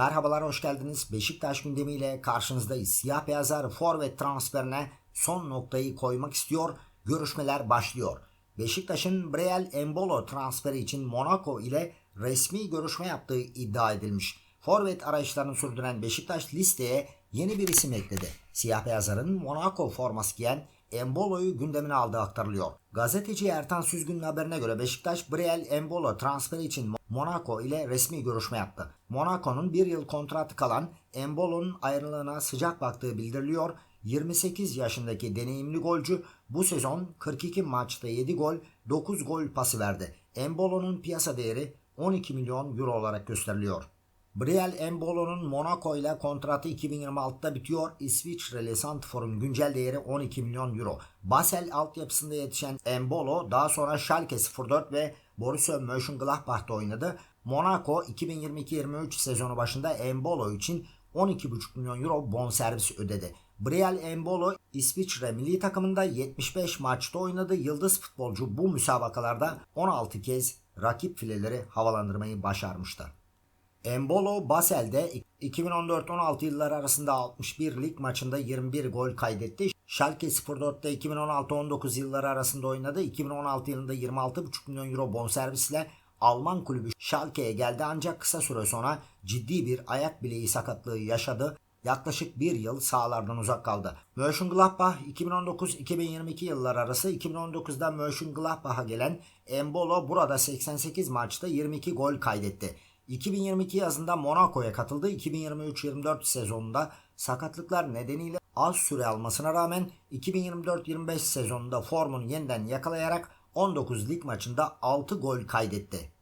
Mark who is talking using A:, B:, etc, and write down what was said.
A: Merhabalar hoş geldiniz. Beşiktaş gündemiyle karşınızdayız. Siyah beyazlar forvet transferine son noktayı koymak istiyor. Görüşmeler başlıyor. Beşiktaş'ın Breel Embolo transferi için Monaco ile resmi görüşme yaptığı iddia edilmiş. Forvet arayışlarını sürdüren Beşiktaş listeye yeni bir isim ekledi. Siyah beyazların Monaco forması giyen Embolo'yu gündemine aldığı aktarılıyor. Gazeteci Ertan Süzgün'ün haberine göre Beşiktaş Breel Embolo transferi için Monaco ile resmi görüşme yaptı. Monaco'nun bir yıl kontratı kalan Embolo'nun ayrılığına sıcak baktığı bildiriliyor. 28 yaşındaki deneyimli golcü bu sezon 42 maçta 7 gol, 9 gol pası verdi. Embolo'nun piyasa değeri 12 milyon euro olarak gösteriliyor. Briel Embolo'nun Monaco ile kontratı 2026'da bitiyor. İsviçreli Santifor'un güncel değeri 12 milyon euro. Basel altyapısında yetişen Embolo daha sonra Schalke 04 ve Borussia Mönchengladbach'ta oynadı. Monaco 2022-23 sezonu başında Embolo için 12,5 milyon euro bonservis ödedi. Briel Embolo İsviçre milli takımında 75 maçta oynadı. Yıldız futbolcu bu müsabakalarda 16 kez rakip fileleri havalandırmayı başarmıştı. Embolo Basel'de 2014-16 yılları arasında 61 lig maçında 21 gol kaydetti. Schalke 04'te 2016-19 yılları arasında oynadı. 2016 yılında 26,5 milyon euro bonservisle Alman kulübü Schalke'ye geldi ancak kısa süre sonra ciddi bir ayak bileği sakatlığı yaşadı. Yaklaşık bir yıl sahalardan uzak kaldı. Mönchengladbach 2019-2022 yılları arası 2019'da Mönchengladbach'a gelen Embolo burada 88 maçta 22 gol kaydetti. 2022 yazında Monaco'ya katıldı. 2023-24 sezonunda sakatlıklar nedeniyle az süre almasına rağmen 2024-25 sezonunda formunu yeniden yakalayarak 19 lig maçında 6 gol kaydetti.